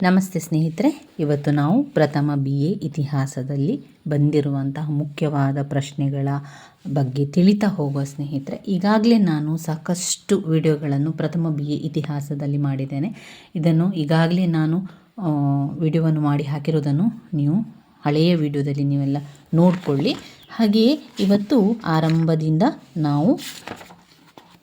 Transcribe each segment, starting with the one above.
ನಮಸ್ತೆ ಸ್ನೇಹಿತರೆ, ಇವತ್ತು ನಾವು ಪ್ರಥಮ ಬಿ ಎ ಇತಿಹಾಸದಲ್ಲಿ ಬಂದಿರುವಂತಹ ಮುಖ್ಯವಾದ ಪ್ರಶ್ನೆಗಳ ಬಗ್ಗೆ ತಿಳಿತಾ ಹೋಗುವ ಸ್ನೇಹಿತರೆ, ಈಗಾಗಲೇ ನಾನು ಸಾಕಷ್ಟು ವಿಡಿಯೋಗಳನ್ನು ಪ್ರಥಮ ಬಿ ಎ ಇತಿಹಾಸದಲ್ಲಿ ಮಾಡಿದ್ದೇನೆ. ಇದನ್ನು ಈಗಾಗಲೇ ನಾನು ವಿಡಿಯೋವನ್ನು ಮಾಡಿ ಹಾಕಿರೋದನ್ನು ನೀವು ಹಳೆಯ ವಿಡಿಯೋದಲ್ಲಿ ನೀವೆಲ್ಲ ನೋಡಿಕೊಳ್ಳಿ. ಹಾಗೆಯೇ ಇವತ್ತು ಆರಂಭದಿಂದ ನಾವು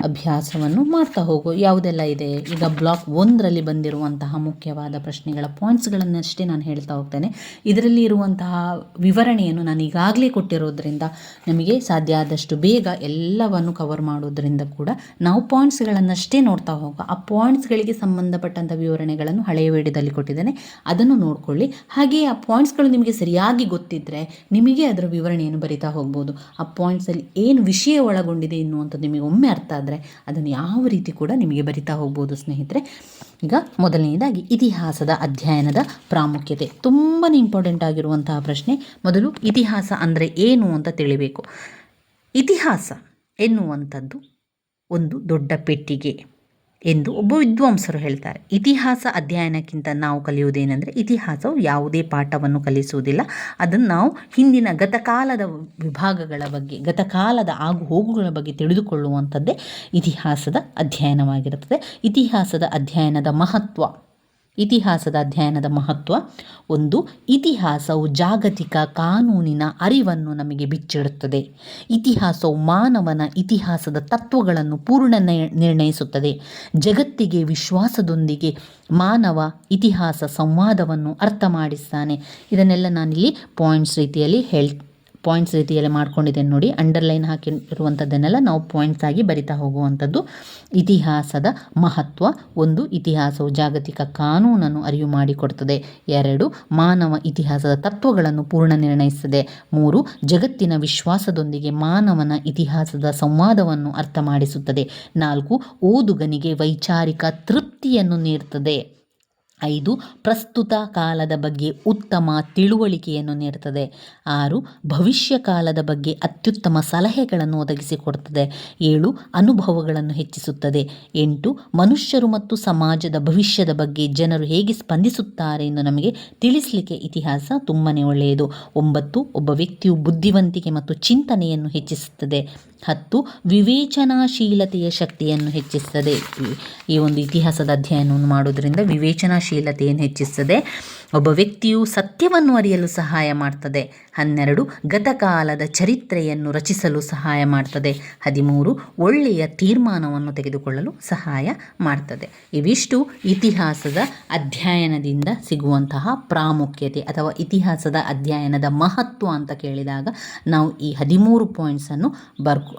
ಅಭ್ಯಾಸವನ್ನು ಮಾಡ್ತಾ ಹೋಗು. ಯಾವುದೆಲ್ಲ ಇದೆ? ಈಗ ಬ್ಲಾಕ್ ಒಂದರಲ್ಲಿ ಬಂದಿರುವಂತಹ ಮುಖ್ಯವಾದ ಪ್ರಶ್ನೆಗಳ ಪಾಯಿಂಟ್ಸ್ಗಳನ್ನಷ್ಟೇ ನಾನು ಹೇಳ್ತಾ ಹೋಗ್ತೇನೆ. ಇದರಲ್ಲಿ ಇರುವಂತಹ ವಿವರಣೆಯನ್ನು ನಾನು ಈಗಾಗಲೇ ಕೊಟ್ಟಿರೋದ್ರಿಂದ ನಮಗೆ ಸಾಧ್ಯ ಆದಷ್ಟು ಬೇಗ ಎಲ್ಲವನ್ನು ಕವರ್ ಮಾಡೋದ್ರಿಂದ ಕೂಡ ನಾವು ಪಾಯಿಂಟ್ಸ್ಗಳನ್ನಷ್ಟೇ ನೋಡ್ತಾ ಹೋಗೋ. ಆ ಪಾಯಿಂಟ್ಸ್ಗಳಿಗೆ ಸಂಬಂಧಪಟ್ಟಂಥ ವಿವರಣೆಗಳನ್ನು ಹಳೆಯ ವೇಡದಲ್ಲಿ ಕೊಟ್ಟಿದ್ದೇನೆ. ಅದನ್ನು ನೋಡಿಕೊಳ್ಳಿ. ಹಾಗೆಯೇ ಆ ಪಾಯಿಂಟ್ಸ್ಗಳು ನಿಮಗೆ ಸರಿಯಾಗಿ ಗೊತ್ತಿದ್ದರೆ ನಿಮಗೆ ಅದರ ವಿವರಣೆಯನ್ನು ಬರಿತಾ ಹೋಗ್ಬೋದು. ಆ ಪಾಯಿಂಟ್ಸಲ್ಲಿ ಏನು ವಿಷಯ ಒಳಗೊಂಡಿದೆ ಎನ್ನುವಂಥದ್ದು ನಿಮಗೆ ಒಮ್ಮೆ ಅರ್ಥ ಆದರೆ ಅದನ್ನು ಯಾವ ರೀತಿ ಕೂಡ ನಿಮಗೆ ಬರಿತಾ ಹೋಗ್ಬೋದು ಸ್ನೇಹಿತರೆ. ಈಗ ಮೊದಲನೆಯದಾಗಿ ಇತಿಹಾಸದ ಅಧ್ಯಯನದ ಪ್ರಾಮುಖ್ಯತೆ. ತುಂಬಾ ಇಂಪಾರ್ಟೆಂಟ್ ಆಗಿರುವಂತಹ ಪ್ರಶ್ನೆ. ಮೊದಲು ಇತಿಹಾಸ ಅಂದರೆ ಏನು ಅಂತ ತಿಳಿಬೇಕು. ಇತಿಹಾಸ ಎನ್ನುವಂಥದ್ದು ಒಂದು ದೊಡ್ಡ ಪೆಟ್ಟಿಗೆ. ಎಂದು ಒಬ್ಬ ವಿದ್ವಾಂಸರು ಹೇಳ್ತಾರೆ. ಇತಿಹಾಸ ಅಧ್ಯಯನಕ್ಕಿಂತ ನಾವು ಕಲಿಯುವುದೇನೆಂದರೆ ಇತಿಹಾಸವು ಯಾವುದೇ ಪಾಠವನ್ನು ಕಲಿಸುವುದಿಲ್ಲ. ಅದನ್ನು ನಾವು ಹಿಂದಿನ ಗತಕಾಲದ ವಿಭಾಗಗಳ ಬಗ್ಗೆ, ಗತಕಾಲದ ಆಗು ಹೋಗುಗಳ ಬಗ್ಗೆ ತಿಳಿದುಕೊಳ್ಳುವಂಥದ್ದೇ ಇತಿಹಾಸದ ಅಧ್ಯಯನವಾಗಿರುತ್ತದೆ. ಇತಿಹಾಸದ ಅಧ್ಯಯನದ ಮಹತ್ವ. ಇತಿಹಾಸದ ಅಧ್ಯಯನದ ಮಹತ್ವ. ಒಂದು, ಇತಿಹಾಸವು ಜಾಗತಿಕ ಕಾನೂನಿನ ಅರಿವನ್ನು ನಮಗೆ ಬಿಚ್ಚಿಡುತ್ತದೆ. ಇತಿಹಾಸವು ಮಾನವನ ಇತಿಹಾಸದ ತತ್ವಗಳನ್ನು ಪೂರ್ಣ ನಿರ್ಣಯಿಸುತ್ತದೆ. ಜಗತ್ತಿಗೆ ವಿಶ್ವಾಸದೊಂದಿಗೆ ಮಾನವ ಇತಿಹಾಸ ಸಂವಾದವನ್ನು ಅರ್ಥ ಮಾಡಿಸ್ತಾನೆ. ಇದನ್ನೆಲ್ಲ ನಾನಿಲ್ಲಿ ಪಾಯಿಂಟ್ಸ್ ರೀತಿಯಲ್ಲಿ ಹೇಳ್ ಪಾಯಿಂಟ್ಸ್ ರೀತಿಯಲ್ಲಿ ಮಾಡ್ಕೊಂಡಿದ್ದೇನೆ ನೋಡಿ. ಅಂಡರ್ಲೈನ್ ಹಾಕಿರುವಂಥದ್ದನ್ನೆಲ್ಲ ನಾವು ಪಾಯಿಂಟ್ಸ್ ಆಗಿ ಬರಿತಾ ಹೋಗುವಂಥದ್ದು ಇತಿಹಾಸದ ಮಹತ್ವ. ಒಂದು, ಇತಿಹಾಸವು ಜಾಗತಿಕ ಕಾನೂನನ್ನು ಅರಿವು ಮಾಡಿಕೊಡ್ತದೆ. ಎರಡು, ಮಾನವ ಇತಿಹಾಸದ ತತ್ವಗಳನ್ನು ಪೂರ್ಣ ನಿರ್ಣಯಿಸುತ್ತದೆ ಮೂರು, ಜಗತ್ತಿನ ವಿಶ್ವಾಸದೊಂದಿಗೆ ಮಾನವನ ಇತಿಹಾಸದ ಸಂವಾದವನ್ನು ಅರ್ಥ ಮಾಡಿಸುತ್ತದೆ. ನಾಲ್ಕು, ಓದುಗನಿಗೆ ವೈಚಾರಿಕ ತೃಪ್ತಿಯನ್ನು ನೀಡುತ್ತದೆ ಐದು, ಪ್ರಸ್ತುತ ಕಾಲದ ಬಗ್ಗೆ ಉತ್ತಮ ತಿಳುವಳಿಕೆಯನ್ನು ನೀಡುತ್ತದೆ ಆರು, ಭವಿಷ್ಯ ಕಾಲದ ಬಗ್ಗೆ ಅತ್ಯುತ್ತಮ ಸಲಹೆಗಳನ್ನು ಒದಗಿಸಿಕೊಡುತ್ತದೆ ಏಳು, ಅನುಭವಗಳನ್ನು ಹೆಚ್ಚಿಸುತ್ತದೆ. ಎಂಟು, ಮನುಷ್ಯರು ಮತ್ತು ಸಮಾಜದ ಭವಿಷ್ಯದ ಬಗ್ಗೆ ಜನರು ಹೇಗೆ ಸ್ಪಂದಿಸುತ್ತಾರೆ ಎಂದು ನಮಗೆ ತಿಳಿಸಲಿಕ್ಕೆ ಇತಿಹಾಸ ತುಂಬಾ ಒಳ್ಳೆಯದು. ಒಂಬತ್ತು, ಒಬ್ಬ ವ್ಯಕ್ತಿಯು ಬುದ್ಧಿವಂತಿಕೆ ಮತ್ತು ಚಿಂತನೆಯನ್ನು ಹೆಚ್ಚಿಸುತ್ತದೆ. ಹತ್ತು ವಿವೇಚನಾಶೀಲತೆಯ ಶಕ್ತಿಯನ್ನು ಹೆಚ್ಚಿಸ್ತದೆ. ಈ ಒಂದು ಇತಿಹಾಸದ ಅಧ್ಯಯನವನ್ನು ಮಾಡುವುದರಿಂದ ವಿವೇಚನಾಶೀಲತೆಯನ್ನು ಹೆಚ್ಚಿಸುತ್ತದೆ ಒಬ್ಬ ವ್ಯಕ್ತಿಯು ಸತ್ಯವನ್ನು ಅರಿಯಲು ಸಹಾಯ ಮಾಡ್ತದೆ. ಹನ್ನೆರಡು, ಗತಕಾಲದ ಚರಿತ್ರೆಯನ್ನು ರಚಿಸಲು ಸಹಾಯ ಮಾಡ್ತದೆ. ಹದಿಮೂರು, ಒಳ್ಳೆಯ ತೀರ್ಮಾನವನ್ನು ತೆಗೆದುಕೊಳ್ಳಲು ಸಹಾಯ ಮಾಡ್ತದೆ. ಇವಿಷ್ಟು ಇತಿಹಾಸದ ಅಧ್ಯಯನದಿಂದ ಸಿಗುವಂತಹ ಪ್ರಾಮುಖ್ಯತೆ ಅಥವಾ ಇತಿಹಾಸದ ಅಧ್ಯಯನದ ಮಹತ್ವ ಅಂತ ಕೇಳಿದಾಗ ನಾವು ಈ ಹದಿಮೂರು ಪಾಯಿಂಟ್ಸನ್ನು ಬರ್ಕೊ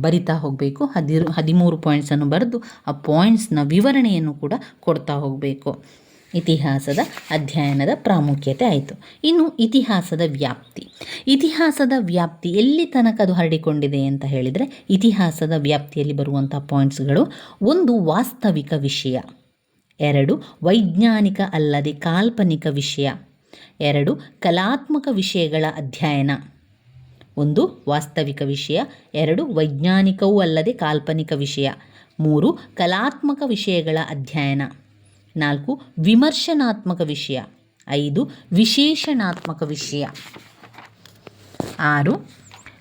ಬರಿತಾ ಹೋಗಬೇಕು. ಹದಿರು, ಹದಿಮೂರು ಪಾಯಿಂಟ್ಸನ್ನು ಬರೆದು ಆ ಪಾಯಿಂಟ್ಸ್ನ ವಿವರಣೆಯನ್ನು ಕೂಡ ಕೊಡ್ತಾ ಹೋಗಬೇಕು. ಇತಿಹಾಸದ ಅಧ್ಯಯನದ ಪ್ರಾಮುಖ್ಯತೆ ಆಯಿತು. ಇನ್ನು ಇತಿಹಾಸದ ವ್ಯಾಪ್ತಿ. ಇತಿಹಾಸದ ವ್ಯಾಪ್ತಿ ಎಲ್ಲಿ ತನಕ ಅದು ಹರಡಿಕೊಂಡಿದೆ ಅಂತ ಹೇಳಿದರೆ ಇತಿಹಾಸದ ವ್ಯಾಪ್ತಿಯಲ್ಲಿ ಬರುವಂಥ ಪಾಯಿಂಟ್ಸ್ಗಳು. ಒಂದು ವಾಸ್ತವಿಕ ವಿಷಯ. ಎರಡು, ವೈಜ್ಞಾನಿಕ ಅಲ್ಲದೆ ಕಾಲ್ಪನಿಕ ವಿಷಯ. ಎರಡು, ಕಲಾತ್ಮಕ ವಿಷಯಗಳ ಅಧ್ಯಯನ. ಒಂದು, ವಾಸ್ತವಿಕ ವಿಷಯ. ಎರಡು, ವೈಜ್ಞಾನಿಕವೂ ಅಲ್ಲದೆ ಕಾಲ್ಪನಿಕ ವಿಷಯ. ಮೂರು, ಕಲಾತ್ಮಕ ವಿಷಯಗಳ ಅಧ್ಯಯನ. ನಾಲ್ಕು, ವಿಮರ್ಶನಾತ್ಮಕ ವಿಷಯ. ಐದು, ವಿಶೇಷಣಾತ್ಮಕ ವಿಷಯ. ಆರು,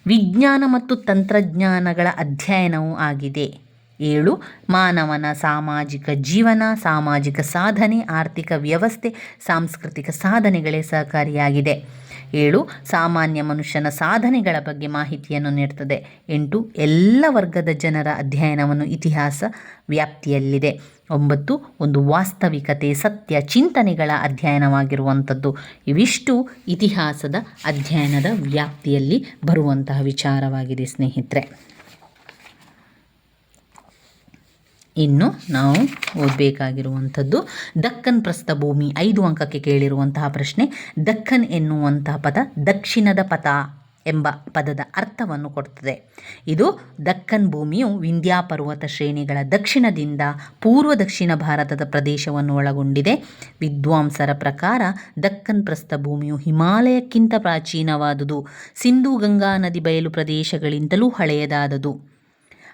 ವಿಜ್ಞಾನ ಮತ್ತು ತಂತ್ರಜ್ಞಾನಗಳ ಅಧ್ಯಯನವೂ ಆಗಿದೆ. ಏಳು, ಮಾನವನ ಸಾಮಾಜಿಕ ಜೀವನ, ಸಾಮಾಜಿಕ ಸಾಧನೆ, ಆರ್ಥಿಕ ವ್ಯವಸ್ಥೆ, ಸಾಂಸ್ಕೃತಿಕ ಸಾಧನೆಗಳೇ ಸಹಕಾರಿಯಾಗಿದೆ. ಏಳು, ಸಾಮಾನ್ಯ ಮನುಷ್ಯನ ಸಾಧನೆಗಳ ಬಗ್ಗೆ ಮಾಹಿತಿಯನ್ನು ನೀಡ್ತದೆ. ಎಂಟು, ಎಲ್ಲ ವರ್ಗದ ಜನರ ಅಧ್ಯಯನವನ್ನು ಇತಿಹಾಸ ವ್ಯಾಪ್ತಿಯಲ್ಲಿದೆ. ಒಂಬತ್ತು, ಒಂದು ವಾಸ್ತವಿಕತೆ, ಸತ್ಯ, ಚಿಂತನೆಗಳ ಅಧ್ಯಯನವಾಗಿರುವಂಥದ್ದು. ಇವಿಷ್ಟು ಇತಿಹಾಸದ ಅಧ್ಯಯನದ ವ್ಯಾಪ್ತಿಯಲ್ಲಿ ಬರುವಂತಹ ವಿಚಾರವಾಗಿದೆ ಸ್ನೇಹಿತರೆ. ಇನ್ನು ನಾವು ಓದಬೇಕಾಗಿರುವಂಥದ್ದು ದಕ್ಕನ್ ಪ್ರಸ್ಥಭೂಮಿ ಐದು ಅಂಕಕ್ಕೆ ಕೇಳಿರುವಂತಹ ಪ್ರಶ್ನೆ. ದಕ್ಕನ್ ಎನ್ನುವಂತಹ ಪದ ದಕ್ಷಿಣದ ಪಥ ಎಂಬ ಪದದ ಅರ್ಥವನ್ನು ಕೊಡ್ತದೆ. ಇದು ದಕ್ಕನ್ ಭೂಮಿಯು ವಿಂಧ್ಯ ಪರ್ವತ ಶ್ರೇಣಿಗಳ ದಕ್ಷಿಣದಿಂದ ಪೂರ್ವ ದಕ್ಷಿಣ ಭಾರತದ ಪ್ರದೇಶವನ್ನು ಒಳಗೊಂಡಿದೆ. ವಿದ್ವಾಂಸರ ಪ್ರಕಾರ ದಕ್ಕನ್ ಪ್ರಸ್ಥಭೂಮಿಯು ಹಿಮಾಲಯಕ್ಕಿಂತ ಪ್ರಾಚೀನವಾದುದು. ಸಿಂಧೂ ಗಂಗಾ ನದಿ ಬಯಲು ಪ್ರದೇಶಗಳಿಂದಲೂ ಹಳೆಯದಾದದು.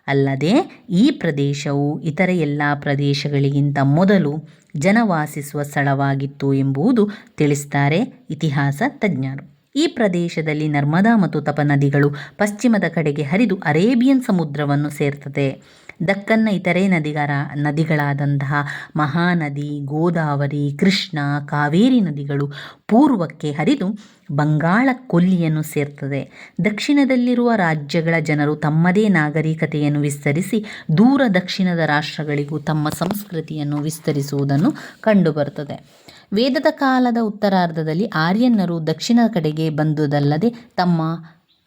ಅಲ್ಲದೆ ಈ ಪ್ರದೇಶವು ಇತರ ಎಲ್ಲ ಪ್ರದೇಶಗಳಿಗಿಂತ ಮೊದಲು ಜನವಾಸಿಸುವ ಸ್ಥಳವಾಗಿತ್ತು ಎಂಬುದು ತಿಳಿಸ್ತಾರೆ ಇತಿಹಾಸ ತಜ್ಞರು. ಈ ಪ್ರದೇಶದಲ್ಲಿ ನರ್ಮದಾ ಮತ್ತು ತಪ ನದಿಗಳು ಪಶ್ಚಿಮದ ಕಡೆಗೆ ಹರಿದು ಅರೇಬಿಯನ್ ಸಮುದ್ರವನ್ನು ಸೇರ್ತದೆ. ದಕ್ಕನ್ನ ಇತರೆ ನದಿಗರ, ನದಿಗಳಾದಂತಹ ಮಹಾನದಿ, ಗೋದಾವರಿ, ಕೃಷ್ಣ, ಕಾವೇರಿ ನದಿಗಳು ಪೂರ್ವಕ್ಕೆ ಹರಿದು ಬಂಗಾಳ ಕೊಲ್ಲಿಯನ್ನು ಸೇರ್ತದೆ. ದಕ್ಷಿಣದಲ್ಲಿರುವ ರಾಜ್ಯಗಳ ಜನರು ತಮ್ಮದೇ ನಾಗರಿಕತೆಯನ್ನು ವಿಸ್ತರಿಸಿ ದೂರ ದಕ್ಷಿಣದ ರಾಷ್ಟ್ರಗಳಿಗೂ ತಮ್ಮ ಸಂಸ್ಕೃತಿಯನ್ನು ವಿಸ್ತರಿಸುವುದನ್ನು ಕಂಡುಬರುತ್ತದೆ ವೇದದ ಕಾಲದ ಉತ್ತರಾರ್ಧದಲ್ಲಿ ಆರ್ಯನ್ನರು ದಕ್ಷಿಣ ಕಡೆಗೆ ಬಂದುದಲ್ಲದೆ ತಮ್ಮ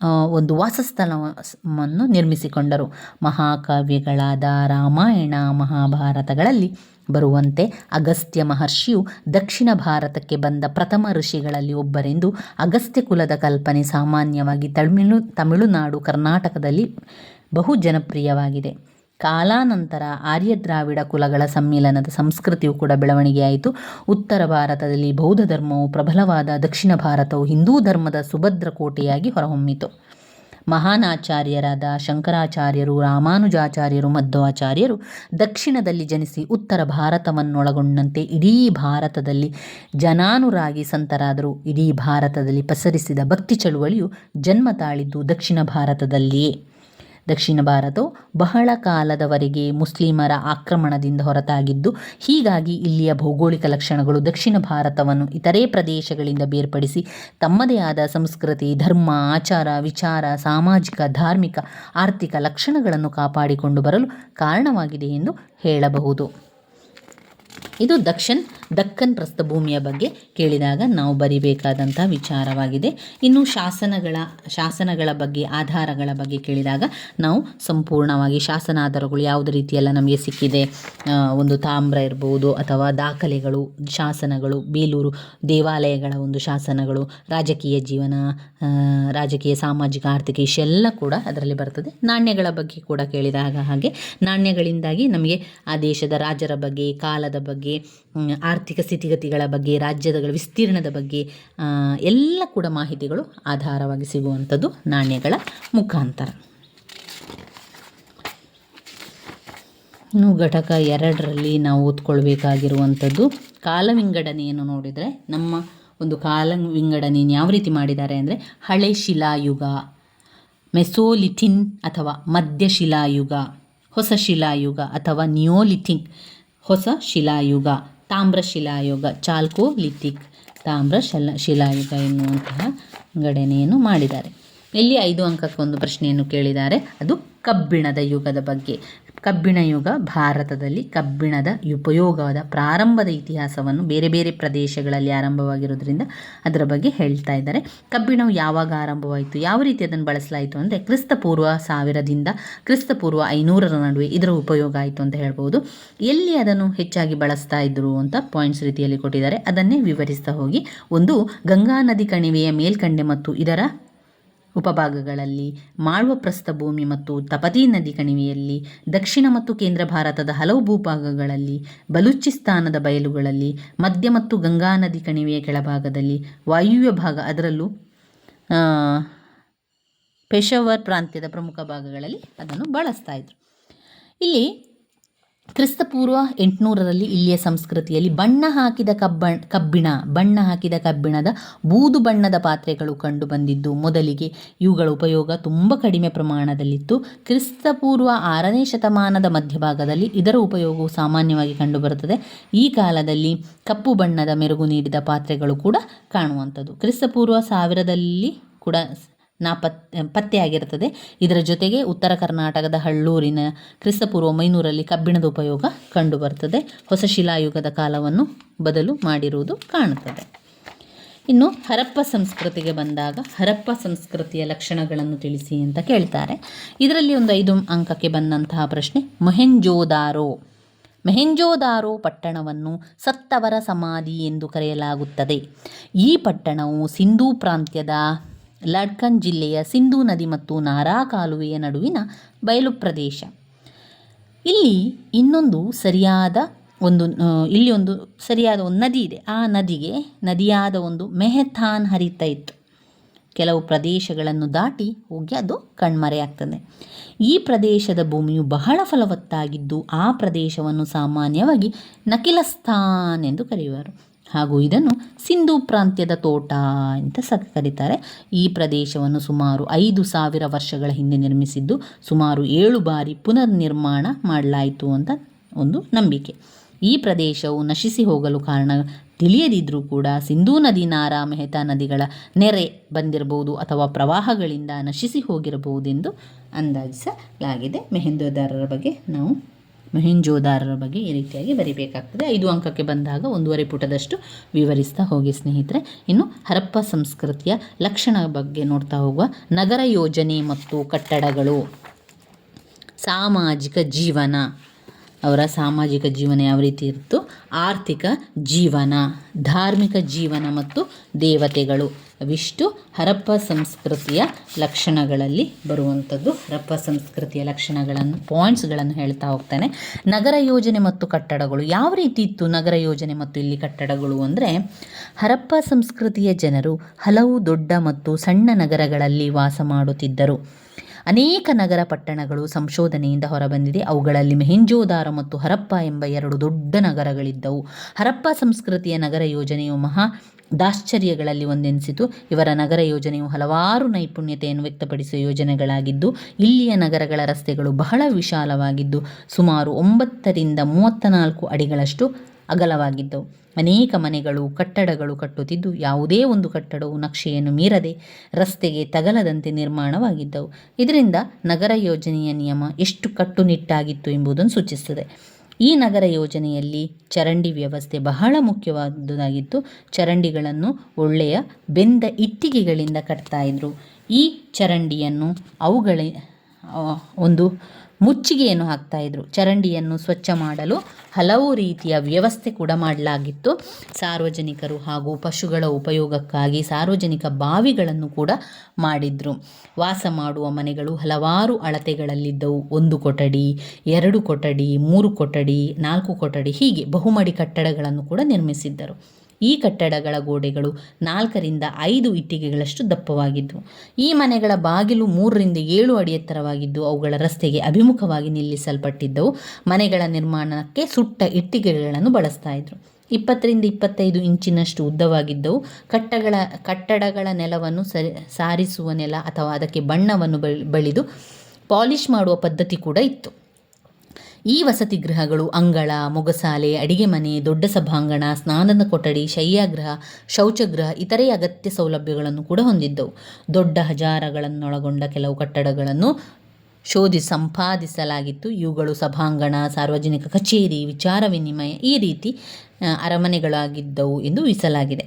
ಒಂದು ವಾಸಸ್ಥಳವನ್ನು ನಿರ್ಮಿಸಿಕೊಂಡರು. ಮಹಾಕಾವ್ಯಗಳಾದ ರಾಮಾಯಣ, ಮಹಾಭಾರತಗಳಲ್ಲಿ ಬರುವಂತೆ ಅಗಸ್ತ್ಯ ಮಹರ್ಷಿಯು ದಕ್ಷಿಣ ಭಾರತಕ್ಕೆ ಬಂದ ಪ್ರಥಮ ಋಷಿಗಳಲ್ಲಿ ಒಬ್ಬರೆಂದು ಅಗಸ್ತ್ಯ ಕುಲದ ಕಲ್ಪನೆ ಸಾಮಾನ್ಯವಾಗಿ ತಮಿಳು, ತಮಿಳುನಾಡು ಕರ್ನಾಟಕದಲ್ಲಿ ಬಹು ಜನಪ್ರಿಯವಾಗಿದೆ. ಕಾಲಾನಂತರ ಆರ್ಯ ದ್ರಾವಿಡ ಕುಲಗಳ ಸಮ್ಮಿಲನದ ಸಂಸ್ಕೃತಿಯು ಕೂಡ ಬೆಳವಣಿಗೆಯಾಯಿತು. ಉತ್ತರ ಭಾರತದಲ್ಲಿ ಬೌದ್ಧ ಧರ್ಮವು ಪ್ರಬಲವಾದ ದಕ್ಷಿಣ ಭಾರತವು ಹಿಂದೂ ಧರ್ಮದ ಸುಭದ್ರ ಕೋಟೆಯಾಗಿ ಹೊರಹೊಮ್ಮಿತು. ಮಹಾನ್ ಆಚಾರ್ಯರಾದ ಶಂಕರಾಚಾರ್ಯರು, ರಾಮಾನುಜಾಚಾರ್ಯರು, ಮಧ್ವಾಚಾರ್ಯರು ದಕ್ಷಿಣದಲ್ಲಿ ಜನಿಸಿ ಉತ್ತರ ಭಾರತವನ್ನೊಳಗೊಂಡಂತೆ ಇಡೀ ಭಾರತದಲ್ಲಿ ಜನಾನುರಾಗಿ ಸಂತರಾದರು. ಇಡೀ ಭಾರತದಲ್ಲಿ ಪಸರಿಸಿದ ಭಕ್ತಿ ಚಳುವಳಿಯು ಜನ್ಮ ತಾಳಿದ್ದು ದಕ್ಷಿಣ ಭಾರತದಲ್ಲಿಯೇ. ದಕ್ಷಿಣ ಭಾರತವು ಬಹಳ ಕಾಲದವರೆಗೆ ಮುಸ್ಲಿಮರ ಆಕ್ರಮಣದಿಂದ ಹೊರತಾಗಿದ್ದು, ಹೀಗಾಗಿ ಇಲ್ಲಿಯ ಭೌಗೋಳಿಕ ಲಕ್ಷಣಗಳು ದಕ್ಷಿಣ ಭಾರತವನ್ನು ಇತರೆ ಪ್ರದೇಶಗಳಿಂದ ಬೇರ್ಪಡಿಸಿ ತಮ್ಮದೇ ಆದ ಸಂಸ್ಕೃತಿ, ಧರ್ಮ, ಆಚಾರ, ವಿಚಾರ, ಸಾಮಾಜಿಕ, ಧಾರ್ಮಿಕ, ಆರ್ಥಿಕ ಲಕ್ಷಣಗಳನ್ನು ಕಾಪಾಡಿಕೊಂಡು ಬರಲು ಕಾರಣವಾಗಿದೆ ಎಂದು ಹೇಳಬಹುದು. ಇದು ದಕ್ಷಿಣ ದಕ್ಕನ್ ಪ್ರಸ್ಥಭೂಮಿಯ ಬಗ್ಗೆ ಕೇಳಿದಾಗ ನಾವು ಬರಿಬೇಕಾದಂಥ ವಿಚಾರವಾಗಿದೆ. ಇನ್ನು ಶಾಸನಗಳ ಶಾಸನಗಳ ಬಗ್ಗೆ, ಆಧಾರಗಳ ಬಗ್ಗೆ ಕೇಳಿದಾಗ ನಾವು ಸಂಪೂರ್ಣವಾಗಿ ಶಾಸನ ಆಧಾರಗಳು ಯಾವುದೇ ರೀತಿಯೆಲ್ಲ ನಮಗೆ ಸಿಕ್ಕಿದೆ. ಒಂದು ತಾಮ್ರ ಇರ್ಬೋದು ಅಥವಾ ದಾಖಲೆಗಳು, ಶಾಸನಗಳು, ಬೇಲೂರು ದೇವಾಲಯಗಳ ಒಂದು ಶಾಸನಗಳು, ರಾಜಕೀಯ ಜೀವನ ರಾಜಕೀಯ, ಸಾಮಾಜಿಕ, ಆರ್ಥಿಕ ಇಷ್ಟೆಲ್ಲ ಕೂಡ ಅದರಲ್ಲಿ ಬರ್ತದೆ. ನಾಣ್ಯಗಳ ಬಗ್ಗೆ ಕೂಡ ಕೇಳಿದಾಗ ಹಾಗೆ ನಾಣ್ಯಗಳಿಂದಾಗಿ ನಮಗೆ ಆ ದೇಶದ ರಾಜರ ಬಗ್ಗೆ, ಕಾಲದ ಬಗ್ಗೆ ಆರ್ಥಿಕ ಸ್ಥಿತಿಗತಿಗಳ ಬಗ್ಗೆ ರಾಜ್ಯದ ವಿಸ್ತೀರ್ಣದ ಬಗ್ಗೆ ಎಲ್ಲ ಕೂಡ ಮಾಹಿತಿಗಳು ಆಧಾರವಾಗಿ ಸಿಗುವಂಥದ್ದು ನಾಣ್ಯಗಳ ಮುಖಾಂತರ. ಇನ್ನು ಘಟಕ ಎರಡರಲ್ಲಿ ನಾವು ಓದ್ಕೊಳ್ಬೇಕಾಗಿರುವಂಥದ್ದು ಕಾಲ ವಿಂಗಡಣೆಯನ್ನು ನೋಡಿದರೆ ನಮ್ಮ ಒಂದು ಕಾಲ ವಿಂಗಡಣೆಯನ್ನು ಯಾವ ರೀತಿ ಮಾಡಿದ್ದಾರೆ ಅಂದರೆ ಹಳೆ ಶಿಲಾಯುಗ, ಮೆಸೋಲಿಥಿನ್ ಅಥವಾ ಮಧ್ಯ ಶಿಲಾಯುಗ, ಹೊಸ ಶಿಲಾಯುಗ ಅಥವಾ ನಿಯೋಲಿಥಿನ್, ಹೊಸ ಶಿಲಾಯುಗ. ತಾಮ್ರ ಶಿಲಾಯುಗ ಚಾಲ್ಕೋಲಿಥಿಕ್ ತಾಮ್ರ ಶಲ ಶಿಲಾಯುಗ ಎನ್ನುವಂತಹ ವಿಂಗಡಣೆಯನ್ನು ಮಾಡಿದ್ದಾರೆ. ಇಲ್ಲಿ ಐದು ಅಂಕಕ್ಕೆ ಒಂದು ಪ್ರಶ್ನೆಯನ್ನು ಕೇಳಿದ್ದಾರೆ. ಅದು ಕಬ್ಬಿಣದ ಯುಗದ ಬಗ್ಗೆ. ಕಬ್ಬಿಣ ಯುಗ ಭಾರತದಲ್ಲಿ ಕಬ್ಬಿಣದ ಉಪಯೋಗದ ಪ್ರಾರಂಭದ ಇತಿಹಾಸವನ್ನು ಬೇರೆ ಬೇರೆ ಪ್ರದೇಶಗಳಲ್ಲಿ ಆರಂಭವಾಗಿರೋದ್ರಿಂದ ಅದರ ಬಗ್ಗೆ ಹೇಳ್ತಾ ಇದ್ದಾರೆ. ಕಬ್ಬಿಣವು ಯಾವಾಗ ಆರಂಭವಾಯಿತು? ಯಾವ ರೀತಿ ಅದನ್ನು ಬಳಸಲಾಯಿತು ಅಂದರೆ ಕ್ರಿಸ್ತಪೂರ್ವ ಸಾವಿರದಿಂದ ಕ್ರಿಸ್ತಪೂರ್ವ ಐನೂರರ ನಡುವೆ ಇದರ ಉಪಯೋಗ ಆಯಿತು ಅಂತ ಹೇಳ್ಬೋದು. ಎಲ್ಲಿ ಅದನ್ನು ಹೆಚ್ಚಾಗಿ ಬಳಸ್ತಾ ಇದ್ದರು ಅಂತ ಪಾಯಿಂಟ್ಸ್ ರೀತಿಯಲ್ಲಿ ಕೊಟ್ಟಿದ್ದಾರೆ. ಅದನ್ನೇ ವಿವರಿಸ್ತಾ ಹೋಗಿ. ಒಂದು ಗಂಗಾ ನದಿ ಕಣಿವೆಯ ಮೇಲ್ಕಂಡೆ ಮತ್ತು ಇದರ ಉಪಭಾಗಗಳಲ್ಲಿ ಮಾಳ್ವ ಪ್ರಸ್ಥಭೂಮಿ ಮತ್ತು ತಪತಿ ನದಿ ಕಣಿವೆಯಲ್ಲಿ ದಕ್ಷಿಣ ಮತ್ತು ಕೇಂದ್ರ ಭಾರತದ ಹಲವು ಭೂಭಾಗಗಳಲ್ಲಿ ಬಲೂಚಿಸ್ತಾನದ ಬಯಲುಗಳಲ್ಲಿ ಮಧ್ಯ ಮತ್ತು ಗಂಗಾ ನದಿ ಕಣಿವೆಯ ಕೆಳಭಾಗದಲ್ಲಿ ವಾಯುವ್ಯ ಭಾಗ ಅದರಲ್ಲೂ ಪೆಷವರ್ ಪ್ರಾಂತ್ಯದ ಪ್ರಮುಖ ಭಾಗಗಳಲ್ಲಿ ಅದನ್ನು ಬಳಸ್ತಾ ಇದ್ರು. ಇಲ್ಲಿ ಕ್ರಿಸ್ತಪೂರ್ವ ಎಂಟುನೂರರಲ್ಲಿ ಇಲ್ಲಿಯ ಸಂಸ್ಕೃತಿಯಲ್ಲಿ ಬಣ್ಣ ಹಾಕಿದ ಕಬ್ಬ ಕಬ್ಬಿಣ, ಬಣ್ಣ ಹಾಕಿದ ಕಬ್ಬಿಣದ ಬೂದು ಬಣ್ಣದ ಪಾತ್ರೆಗಳು ಕಂಡು ಬಂದಿದ್ದು. ಮೊದಲಿಗೆ ಇವುಗಳ ಉಪಯೋಗ ತುಂಬ ಕಡಿಮೆ ಪ್ರಮಾಣದಲ್ಲಿತ್ತು. ಕ್ರಿಸ್ತಪೂರ್ವ ಆರನೇ ಶತಮಾನದ ಮಧ್ಯಭಾಗದಲ್ಲಿ ಇದರ ಉಪಯೋಗವು ಸಾಮಾನ್ಯವಾಗಿ ಕಂಡುಬರುತ್ತದೆ ಈ ಕಾಲದಲ್ಲಿ ಕಪ್ಪು ಬಣ್ಣದ ಮೆರುಗು ನೀಡಿದ ಪಾತ್ರೆಗಳು ಕೂಡ ಕಾಣುವಂಥದ್ದು. ಕ್ರಿಸ್ತಪೂರ್ವ ಸಾವಿರದಲ್ಲಿ ಕೂಡ ನಾಪತ್ ಪತ್ತೆಯಾಗಿರುತ್ತದೆ ಇದರ ಜೊತೆಗೆ ಉತ್ತರ ಕರ್ನಾಟಕದ ಹಳ್ಳೂರಿನ ಕ್ರಿಸ್ತಪೂರ್ವ ಮೈನೂರಲ್ಲಿ ಕಬ್ಬಿಣದ ಉಪಯೋಗ ಕಂಡುಬರುತ್ತದೆ ಹೊಸ ಶಿಲಾಯುಗದ ಕಾಲವನ್ನು ಬದಲು ಮಾಡಿರುವುದು ಕಾಣುತ್ತದೆ. ಇನ್ನು ಹರಪ್ಪ ಸಂಸ್ಕೃತಿಗೆ ಬಂದಾಗ ಹರಪ್ಪ ಸಂಸ್ಕೃತಿಯ ಲಕ್ಷಣಗಳನ್ನು ತಿಳಿಸಿ ಅಂತ ಕೇಳ್ತಾರೆ. ಇದರಲ್ಲಿ ಒಂದು ಐದು ಅಂಕಕ್ಕೆ ಬಂದಂತಹ ಪ್ರಶ್ನೆ, ಮೊಹೆಂಜೋದಾರೋ. ಮೆಹೆಂಜೋದಾರೋ ಪಟ್ಟಣವನ್ನು ಸತ್ತವರ ಸಮಾಧಿ ಎಂದು ಕರೆಯಲಾಗುತ್ತದೆ. ಈ ಪಟ್ಟಣವು ಸಿಂಧೂ ಪ್ರಾಂತ್ಯದ ಲಡ್ಕನ್ ಜಿಲ್ಲೆಯ ಸಿಂಧೂ ನದಿ ಮತ್ತು ನಾರಾ ಕಾಲುವೆಯ ನಡುವಿನ ಬಯಲು ಪ್ರದೇಶ. ಇಲ್ಲಿ ಇನ್ನೊಂದು ಸರಿಯಾದ ಒಂದು ಇಲ್ಲಿ ಒಂದು ಸರಿಯಾದ ಒಂದು ನದಿ ಇದೆ. ಆ ನದಿಗೆ ನದಿಯಾದ ಒಂದು ಮೆಹಥಾನ್ ಹರಿತಾ ಇತ್ತು. ಕೆಲವು ಪ್ರದೇಶಗಳನ್ನು ದಾಟಿ ಹೋಗಿ ಅದು ಕಣ್ಮರೆಯಾಗ್ತದೆ ಈ ಪ್ರದೇಶದ ಭೂಮಿಯು ಬಹಳ ಫಲವತ್ತಾಗಿದ್ದು, ಆ ಪ್ರದೇಶವನ್ನು ಸಾಮಾನ್ಯವಾಗಿ ನಕಿಲಸ್ಥಾನ್ ಎಂದು ಕರೆಯುವರು. ಹಾಗೂ ಇದನ್ನು ಸಿಂಧೂ ಪ್ರಾಂತ್ಯದ ತೋಟ ಅಂತ ಸಹ ಕರೀತಾರೆ ಈ ಪ್ರದೇಶವನ್ನು ಸುಮಾರು ಐದು ಸಾವಿರ ವರ್ಷಗಳ ಹಿಂದೆ ನಿರ್ಮಿಸಿದ್ದು ಸುಮಾರು ಏಳು ಬಾರಿ ಪುನರ್ನಿರ್ಮಾಣ ಮಾಡಲಾಯಿತು ಅಂತ ಒಂದು ನಂಬಿಕೆ. ಈ ಪ್ರದೇಶವು ನಶಿಸಿ ಹೋಗಲು ಕಾರಣ ತಿಳಿಯದಿದ್ದರೂ ಕೂಡ ಸಿಂಧೂ ನದಿ, ನಾರಾ, ಮೆಹತಾ ನದಿಗಳ ನೆರೆ ಬಂದಿರಬಹುದು ಅಥವಾ ಪ್ರವಾಹಗಳಿಂದ ನಶಿಸಿ ಹೋಗಿರಬಹುದೆಂದು ಅಂದಾಜಿಸಲಾಗಿದೆ. ಮೆಹೆಂದೋದಾರರ ಬಗ್ಗೆ ನಾವು ಮೆಹೆಂಜೋದಾರರ ಬಗ್ಗೆ ಈ ರೀತಿಯಾಗಿ ಬರಿಬೇಕಾಗ್ತದೆ. ಐದು ಅಂಕಕ್ಕೆ ಬಂದಾಗ ಒಂದೂವರೆ ಪುಟದಷ್ಟು ವಿವರಿಸ್ತಾ ಹೋಗಿ ಸ್ನೇಹಿತರೆ. ಇನ್ನು ಹರಪ್ಪ ಸಂಸ್ಕೃತಿಯ ಲಕ್ಷಣ ಬಗ್ಗೆ ನೋಡ್ತಾ ಹೋಗುವ ನಗರ ಯೋಜನೆ ಮತ್ತು ಕಟ್ಟಡಗಳು. ಸಾಮಾಜಿಕ ಜೀವನ. ಅವರ ಸಾಮಾಜಿಕ ಜೀವನ ಯಾವ ರೀತಿ ಇತ್ತು ಆರ್ಥಿಕ ಜೀವನ, ಧಾರ್ಮಿಕ ಜೀವನ ಮತ್ತು ದೇವತೆಗಳು. ಅವಿಷ್ಟು ಹರಪ್ಪ ಸಂಸ್ಕೃತಿಯ ಲಕ್ಷಣಗಳಲ್ಲಿ ಬರುವಂಥದ್ದು. ಹರಪ್ಪ ಸಂಸ್ಕೃತಿಯ ಲಕ್ಷಣಗಳನ್ನು ಪಾಯಿಂಟ್ಸ್ಗಳನ್ನು ಹೇಳ್ತಾ ಹೋಗ್ತಾನೆ. ನಗರ ಯೋಜನೆ ಮತ್ತು ಕಟ್ಟಡಗಳು, ಯಾವ ರೀತಿ ಇತ್ತು ನಗರ ಯೋಜನೆ ಮತ್ತು ಇಲ್ಲಿ ಕಟ್ಟಡಗಳು ಅಂದರೆ, ಹರಪ್ಪ ಸಂಸ್ಕೃತಿಯ ಜನರು ಹಲವು ದೊಡ್ಡ ಮತ್ತು ಸಣ್ಣ ನಗರಗಳಲ್ಲಿ ವಾಸ ಮಾಡುತ್ತಿದ್ದರು. ಅನೇಕ ನಗರ ಪಟ್ಟಣಗಳು ಸಂಶೋಧನೆಯಿಂದ ಹೊರಬಂದಿದೆ. ಅವುಗಳಲ್ಲಿ ಮೆಹೆಂಜೋದಾರ ಮತ್ತು ಹರಪ್ಪ ಎಂಬ ಎರಡು ದೊಡ್ಡ ನಗರಗಳಿದ್ದವು. ಹರಪ್ಪ ಸಂಸ್ಕೃತಿಯ ನಗರ ಯೋಜನೆಯು ಮಹಾ ದಾಶ್ಚರ್ಯಗಳಲ್ಲಿ ಒಂದೆನಿಸಿತು. ಇವರ ನಗರ ಯೋಜನೆಯು ಹಲವಾರು ನೈಪುಣ್ಯತೆಯನ್ನು ವ್ಯಕ್ತಪಡಿಸುವ ಯೋಜನೆಗಳಾಗಿದ್ದು, ಇಲ್ಲಿಯ ನಗರಗಳ ರಸ್ತೆಗಳು ಬಹಳ ವಿಶಾಲವಾಗಿದ್ದು, ಸುಮಾರು ಒಂಬತ್ತರಿಂದ ಮೂವತ್ತ ನಾಲ್ಕು ಅಡಿಗಳಷ್ಟು ಅಗಲವಾಗಿದ್ದವು. ಅನೇಕ ಮನೆಗಳು, ಕಟ್ಟಡಗಳು ಕಟ್ಟುತ್ತಿದ್ದು, ಯಾವುದೇ ಒಂದು ಕಟ್ಟಡವು ನಕ್ಷೆಯನ್ನು ಮೀರದೆ ರಸ್ತೆಗೆ ತಗಲದಂತೆ ನಿರ್ಮಾಣವಾಗಿದ್ದವು. ಇದರಿಂದ ನಗರ ಯೋಜನೆಯ ನಿಯಮ ಎಷ್ಟು ಕಟ್ಟುನಿಟ್ಟಾಗಿತ್ತು ಎಂಬುದನ್ನು ಸೂಚಿಸುತ್ತದೆ. ಈ ನಗರ ಯೋಜನೆಯಲ್ಲಿ ಚರಂಡಿ ವ್ಯವಸ್ಥೆ ಬಹಳ ಮುಖ್ಯವಾದುದಾಗಿತ್ತು. ಚರಂಡಿಗಳನ್ನು ಒಳ್ಳೆಯ ಬೆಂದ ಇಟ್ಟಿಗೆಗಳಿಂದ ಕಟ್ತಾ ಇದ್ದರು ಈ ಚರಂಡಿಯನ್ನು ಅವುಗಳ ಒಂದು ಮುಚ್ಚಿಗೆಯನ್ನು ಹಾಕ್ತಾ ಇದ್ರು. ಚರಂಡಿಯನ್ನು ಸ್ವಚ್ಛ ಮಾಡಲು ಹಲವು ರೀತಿಯ ವ್ಯವಸ್ಥೆ ಕೂಡ ಮಾಡಲಾಗಿತ್ತು. ಸಾರ್ವಜನಿಕರು ಹಾಗೂ ಪಶುಗಳ ಉಪಯೋಗಕ್ಕಾಗಿ ಸಾರ್ವಜನಿಕ ಬಾವಿಗಳನ್ನು ಕೂಡ ಮಾಡಿದ್ರು. ವಾಸ ಮಾಡುವ ಮನೆಗಳು ಹಲವಾರು ಅಳತೆಗಳಲ್ಲಿದ್ದವು. ಒಂದು ಕೊಠಡಿ, ಎರಡು ಕೊಠಡಿ, ಮೂರು ಕೊಠಡಿ, ನಾಲ್ಕು ಕೊಠಡಿ ಹೀಗೆ ಬಹುಮಡಿ ಕಟ್ಟಡಗಳನ್ನು ಕೂಡ ನಿರ್ಮಿಸಿದ್ದರು. ಈ ಕಟ್ಟಡಗಳ ಗೋಡೆಗಳು ನಾಲ್ಕರಿಂದ ಐದು ಇಟ್ಟಿಗೆಗಳಷ್ಟು ದಪ್ಪವಾಗಿದ್ದವು ಈ ಮನೆಗಳ ಬಾಗಿಲು ಮೂರರಿಂದ ಏಳು ಅಡಿ ಎತ್ತರವಾಗಿದ್ದು, ಅವುಗಳ ರಸ್ತೆಗೆ ಅಭಿಮುಖವಾಗಿ ನಿಲ್ಲಿಸಲ್ಪಟ್ಟಿದ್ದವು. ಮನೆಗಳ ನಿರ್ಮಾಣಕ್ಕೆ ಸುಟ್ಟ ಇಟ್ಟಿಗೆಗಳನ್ನು ಬಳಸ್ತಾ ಇದ್ರು. ಇಪ್ಪತ್ತರಿಂದ ಇಪ್ಪತ್ತೈದು ಇಂಚಿನಷ್ಟು ಉದ್ದವಾಗಿದ್ದವು. ಕಟ್ಟಗಳ, ಕಟ್ಟಡಗಳ ನೆಲವನ್ನು ಸರಿ, ಸಾರಿಸುವ ನೆಲ ಅಥವಾ ಅದಕ್ಕೆ ಬಣ್ಣವನ್ನು ಬಳಿದು ಪಾಲಿಷ್ ಮಾಡುವ ಪದ್ಧತಿ ಕೂಡ ಇತ್ತು. ಈ ವಸತಿ ಗೃಹಗಳು ಅಂಗಳ, ಮೊಗಸಾಲೆ, ಅಡಿಗೆ ಮನೆ, ದೊಡ್ಡ ಸಭಾಂಗಣ, ಸ್ನಾನದ ಕೊಠಡಿ ಶಯ್ಯಾಗೃಹ ಶೌಚಗೃಹ ಇತರೆ ಅಗತ್ಯ ಸೌಲಭ್ಯಗಳನ್ನು ಕೂಡ ಹೊಂದಿದ್ದವು. ದೊಡ್ಡ ಹಜಾರಗಳನ್ನೊಳಗೊಂಡ ಕೆಲವು ಕಟ್ಟಡಗಳನ್ನು ಶೋಧಿ ಸಂಪಾದಿಸಲಾಗಿತ್ತು. ಇವುಗಳು ಸಭಾಂಗಣ, ಸಾರ್ವಜನಿಕ ಕಚೇರಿ, ವಿಚಾರ ವಿನಿಮಯ ಈ ರೀತಿ ಅರಮನೆಗಳಾಗಿದ್ದವು ಎಂದು ಊಹಿಸಲಾಗಿದೆ.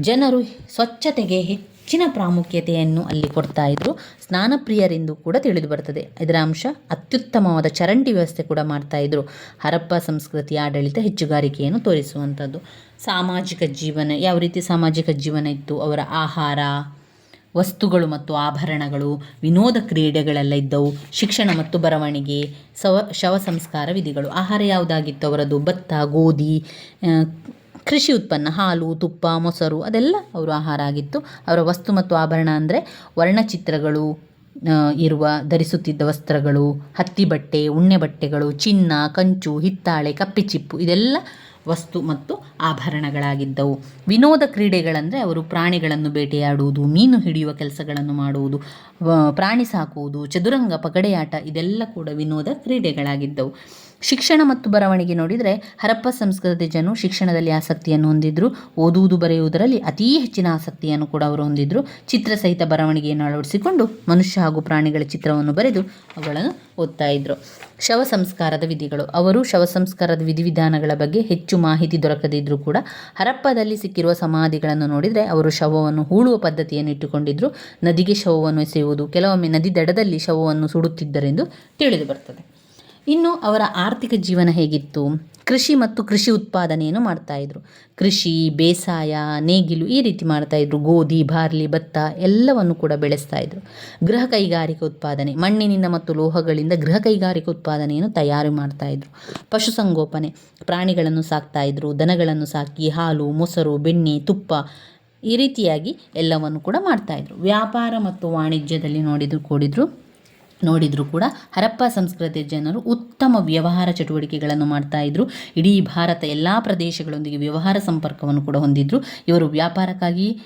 ಜನರು ಸ್ವಚ್ಛತೆಗೆ ಹೆಚ್ಚಿನ ಪ್ರಾಮುಖ್ಯತೆಯನ್ನು ಅಲ್ಲಿ ಕೊಡ್ತಾ ಇದ್ರು. ಸ್ನಾನಪ್ರಿಯರೆಂದು ಕೂಡ ತಿಳಿದು ಬರ್ತದೆ. ಇದರ ಅಂಶ ಅತ್ಯುತ್ತಮವಾದ ಚರಂಡಿ ವ್ಯವಸ್ಥೆ ಕೂಡ ಮಾಡ್ತಾ ಇದ್ರು. ಹರಪ್ಪ ಸಂಸ್ಕೃತಿಯ ಆಡಳಿತ ಹೆಚ್ಚುಗಾರಿಕೆಯನ್ನು ತೋರಿಸುವಂಥದ್ದು. ಸಾಮಾಜಿಕ ಜೀವನ, ಯಾವ ರೀತಿ ಸಾಮಾಜಿಕ ಜೀವನ ಇತ್ತು? ಅವರ ಆಹಾರ, ವಸ್ತುಗಳು ಮತ್ತು ಆಭರಣಗಳು, ವಿನೋದ ಕ್ರೀಡೆಗಳೆಲ್ಲ ಇದ್ದವು. ಶಿಕ್ಷಣ ಮತ್ತು ಬರವಣಿಗೆ, ಸವ, ಶವ ಸಂಸ್ಕಾರ ವಿಧಿಗಳು. ಆಹಾರ ಯಾವುದಾಗಿತ್ತು? ಅವರದು ಭತ್ತ, ಗೋಧಿ ಕೃಷಿ ಉತ್ಪನ್ನ, ಹಾಲು, ತುಪ್ಪ, ಮೊಸರು ಅದೆಲ್ಲ ಅವರು ಆಹಾರ ಆಗಿತ್ತು. ಅವರ ವಸ್ತು ಮತ್ತು ಆಭರಣ ಅಂದರೆ ವರ್ಣಚಿತ್ರಗಳು ಇರುವ ಧರಿಸುತ್ತಿದ್ದ ವಸ್ತ್ರಗಳು, ಹತ್ತಿ ಬಟ್ಟೆ, ಉಣ್ಣೆ ಬಟ್ಟೆಗಳು, ಚಿನ್ನ, ಕಂಚು, ಹಿತ್ತಾಳೆ ಕಪ್ಪಿಚಿಪ್ಪು ಇದೆಲ್ಲ ವಸ್ತು ಮತ್ತು ಆಭರಣಗಳಾಗಿದ್ದವು. ವಿನೋದ ಕ್ರೀಡೆಗಳಂದರೆ ಅವರು ಪ್ರಾಣಿಗಳನ್ನು ಬೇಟೆಯಾಡುವುದು, ಮೀನು ಹಿಡಿಯುವ ಕೆಲಸಗಳನ್ನು ಮಾಡುವುದು ಪ್ರಾಣಿ ಸಾಕುವುದು, ಚದುರಂಗ, ಪಗಡೆಯಾಟ ಇದೆಲ್ಲ ಕೂಡ ವಿನೋದ ಕ್ರೀಡೆಗಳಾಗಿದ್ದವು. ಶಿಕ್ಷಣ ಮತ್ತು ಬರವಣಿಗೆ ನೋಡಿದರೆ ಹರಪ್ಪ ಸಂಸ್ಕೃತಿ ಜನರು ಶಿಕ್ಷಣದಲ್ಲಿ ಆಸಕ್ತಿಯನ್ನು ಹೊಂದಿದ್ರು, ಓದುವುದು ಬರೆಯುವುದರಲ್ಲಿ ಅತೀ ಹೆಚ್ಚಿನ ಆಸಕ್ತಿಯನ್ನು ಕೂಡ ಅವರು ಹೊಂದಿದ್ರು. ಚಿತ್ರ ಸಹಿತ ಬರವಣಿಗೆಯನ್ನು ಅಳವಡಿಸಿಕೊಂಡು ಮನುಷ್ಯ ಹಾಗೂ ಪ್ರಾಣಿಗಳ ಚಿತ್ರವನ್ನು ಬರೆದು ಅವುಗಳನ್ನು ಓದ್ತಾ ಇದ್ರು. ಶವ ಸಂಸ್ಕಾರದ ವಿಧಿಗಳು. ಅವರು ಶವ ಸಂಸ್ಕಾರದ ವಿಧಿವಿಧಾನಗಳ ಬಗ್ಗೆ ಹೆಚ್ಚು ಮಾಹಿತಿ ದೊರಕದಿದ್ರೂ ಕೂಡ ಹರಪ್ಪದಲ್ಲಿ ಸಿಕ್ಕಿರುವ ಸಮಾಧಿಗಳನ್ನು ನೋಡಿದರೆ ಅವರು ಶವವನ್ನು ಹೂಳುವ ಪದ್ಧತಿಯನ್ನು ಇಟ್ಟುಕೊಂಡಿದ್ರು. ನದಿಗೆ ಶವವನ್ನು ಎಸೆಯುವುದು, ಕೆಲವೊಮ್ಮೆ ನದಿ ದಡದಲ್ಲಿ ಶವವನ್ನು ಸುಡುತ್ತಿದ್ದರೆಂದು ತಿಳಿದು ಬರ್ತದೆ. ಇನ್ನು ಅವರ ಆರ್ಥಿಕ ಜೀವನ ಹೇಗಿತ್ತು? ಕೃಷಿ ಮತ್ತು ಕೃಷಿ ಉತ್ಪಾದನೆಯನ್ನು ಮಾಡ್ತಾಯಿದ್ರು ಕೃಷಿ, ಬೇಸಾಯ, ನೇಗಿಲು ಈ ರೀತಿ ಮಾಡ್ತಾಯಿದ್ರು ಗೋಧಿ, ಬಾರ್ಲಿ, ಭತ್ತ ಎಲ್ಲವನ್ನು ಕೂಡ ಬೆಳೆಸ್ತಾಯಿದ್ರು ಗೃಹ ಕೈಗಾರಿಕೆ ಉತ್ಪಾದನೆ, ಮಣ್ಣಿನಿಂದ ಮತ್ತು ಲೋಹಗಳಿಂದ ಗೃಹ ಕೈಗಾರಿಕೆ ಉತ್ಪಾದನೆಯನ್ನು ತಯಾರು ಮಾಡ್ತಾಯಿದ್ರು ಪಶುಸಂಗೋಪನೆ ಪ್ರಾಣಿಗಳನ್ನು ಸಾಕ್ತಾಯಿದ್ರು ದನಗಳನ್ನು ಸಾಕಿ, ಹಾಲು, ಮೊಸರು, ಬೆಣ್ಣೆ, ತುಪ್ಪ ಈ ರೀತಿಯಾಗಿ ಎಲ್ಲವನ್ನು ಕೂಡ ಮಾಡ್ತಾಯಿದ್ರು ವ್ಯಾಪಾರ ಮತ್ತು ವಾಣಿಜ್ಯದಲ್ಲಿ ನೋಡಿದ್ರು, ಕೂಡಿದ್ರು. ನೋಡಿದರೂ ಕೂಡ ಹರಪ್ಪ ಸಂಸ್ಕೃತಿಯ ಜನರು ಉತ್ತಮ ವ್ಯವಹಾರ ಚಟುವಟಿಕೆಗಳನ್ನು ಮಾಡ್ತಾ ಇದ್ರು. ಇಡೀ ಭಾರತ ಎಲ್ಲ ಪ್ರದೇಶಗಳೊಂದಿಗೆ ವ್ಯವಹಾರ ಸಂಪರ್ಕವನ್ನು ಕೂಡ ಹೊಂದಿದ್ರು. ಇವರು ವ್ಯಾಪಾರಕ್ಕಾಗಿ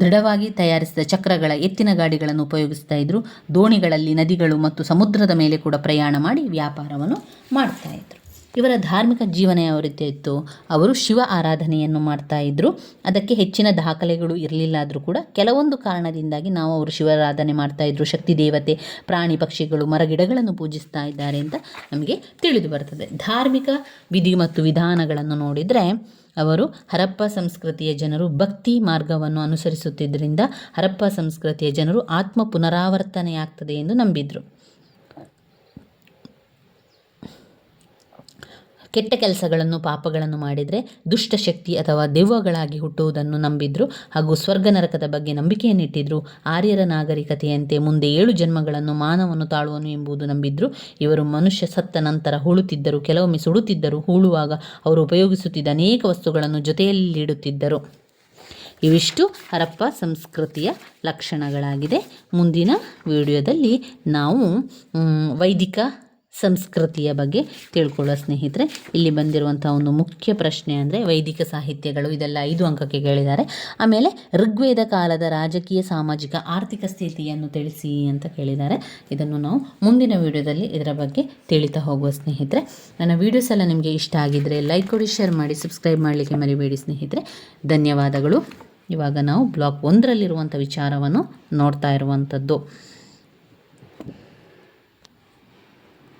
ದೃಢವಾಗಿ ತಯಾರಿಸಿದ ಚಕ್ರಗಳ ಎತ್ತಿನ ಗಾಡಿಗಳನ್ನು ಉಪಯೋಗಿಸ್ತಾ ಇದ್ರು. ದೋಣಿಗಳಲ್ಲಿ ನದಿಗಳು ಮತ್ತು ಸಮುದ್ರದ ಮೇಲೆ ಕೂಡ ಪ್ರಯಾಣ ಮಾಡಿ ವ್ಯಾಪಾರವನ್ನು ಮಾಡ್ತಾ ಇದ್ರು. ಇವರ ಧಾರ್ಮಿಕ ಜೀವನ ಯಾವ ರೀತಿ ಇತ್ತು? ಅವರು ಶಿವ ಆರಾಧನೆಯನ್ನು ಮಾಡ್ತಾ ಇದ್ದರು ಅದಕ್ಕೆ ಹೆಚ್ಚಿನ ದಾಖಲೆಗಳು ಇರಲಿಲ್ಲ ಆದರೂ ಕೂಡ ಕೆಲವೊಂದು ಕಾರಣದಿಂದಾಗಿ ನಾವು ಅವರು ಶಿವಾರಾಧನೆ ಮಾಡ್ತಾ ಇದ್ದರು ಶಕ್ತಿ, ದೇವತೆ, ಪ್ರಾಣಿ, ಪಕ್ಷಿಗಳು ಮರಗಿಡಗಳನ್ನು ಪೂಜಿಸ್ತಾ ಇದ್ದಾರೆ ಅಂತ ನಮಗೆ ತಿಳಿದು ಬರ್ತದೆ. ಧಾರ್ಮಿಕ ವಿಧಿ ಮತ್ತು ವಿಧಾನಗಳನ್ನು ನೋಡಿದರೆ ಅವರು ಹರಪ್ಪ ಸಂಸ್ಕೃತಿಯ ಜನರು ಭಕ್ತಿ ಮಾರ್ಗವನ್ನು ಅನುಸರಿಸುತ್ತಿದ್ದರಿಂದ ಹರಪ್ಪ ಸಂಸ್ಕೃತಿಯ ಜನರು ಆತ್ಮ ಪುನರಾವರ್ತನೆಯಾಗ್ತದೆ ಎಂದು ನಂಬಿದ್ರು. ಕೆಟ್ಟ ಕೆಲಸಗಳನ್ನು, ಪಾಪಗಳನ್ನು ಮಾಡಿದರೆ ದುಷ್ಟಶಕ್ತಿ ಅಥವಾ ದೆವ್ವಗಳಾಗಿ ಹುಟ್ಟುವುದನ್ನು ನಂಬಿದ್ರು ಹಾಗೂ ಸ್ವರ್ಗ ನರಕದ ಬಗ್ಗೆ ನಂಬಿಕೆಯನ್ನಿಟ್ಟಿದ್ರು ಆರ್ಯರ ನಾಗರಿಕತೆಯಂತೆ ಮುಂದೆ ಏಳು ಜನ್ಮಗಳನ್ನು ಮಾನವನು ತಾಳುವನು ಎಂಬುದು ನಂಬಿದ್ರು. ಇವರು ಮನುಷ್ಯ ಸತ್ತ ನಂತರ ಹೂಳುತ್ತಿದ್ದರು, ಕೆಲವೊಮ್ಮೆ ಸುಡುತ್ತಿದ್ದರು, ಹೂಳುವಾಗ ಅವರು ಉಪಯೋಗಿಸುತ್ತಿದ್ದ ಅನೇಕ ವಸ್ತುಗಳನ್ನು ಜೊತೆಯಲ್ಲಿಡುತ್ತಿದ್ದರು. ಇವಿಷ್ಟು ಹರಪ್ಪ ಸಂಸ್ಕೃತಿಯ ಲಕ್ಷಣಗಳಾಗಿದೆ. ಮುಂದಿನ ವಿಡಿಯೋದಲ್ಲಿ ನಾವು ವೈದಿಕ ಸಂಸ್ಕೃತಿಯ ಬಗ್ಗೆ ತಿಳ್ಕೊಳ್ಳೋ ಸ್ನೇಹಿತರೆ, ಇಲ್ಲಿ ಬಂದಿರುವಂಥ ಒಂದು ಮುಖ್ಯ ಪ್ರಶ್ನೆ ಅಂದರೆ ವೈದಿಕ ಸಾಹಿತ್ಯಗಳು, ಇದೆಲ್ಲ ಐದು ಅಂಕಕ್ಕೆ ಕೇಳಿದ್ದಾರೆ. ಆಮೇಲೆ ಋಗ್ವೇದ ಕಾಲದ ರಾಜಕೀಯ, ಸಾಮಾಜಿಕ, ಆರ್ಥಿಕ ಸ್ಥಿತಿಯನ್ನು ತಿಳಿಸಿ ಅಂತ ಕೇಳಿದ್ದಾರೆ. ಇದನ್ನು ನಾವು ಮುಂದಿನ ವಿಡಿಯೋದಲ್ಲಿ ಇದರ ಬಗ್ಗೆ ತಿಳಿತಾ ಹೋಗುವ ಸ್ನೇಹಿತರೆ. ನನ್ನ ವೀಡಿಯೋಸ್ ಎಲ್ಲ ನಿಮಗೆ ಇಷ್ಟ ಆಗಿದ್ದರೆ ಲೈಕ್ ಕೊಡಿ, ಶೇರ್ ಮಾಡಿ, ಸಬ್ಸ್ಕ್ರೈಬ್ ಮಾಡಲಿಕ್ಕೆ ಮರಿಬೇಡಿ ಸ್ನೇಹಿತರೆ. ಧನ್ಯವಾದಗಳು. ಇವಾಗ ನಾವು ಬ್ಲಾಕ್ ಒಂದರಲ್ಲಿರುವಂಥ ವಿಚಾರವನ್ನು ನೋಡ್ತಾ ಇರುವಂಥದ್ದು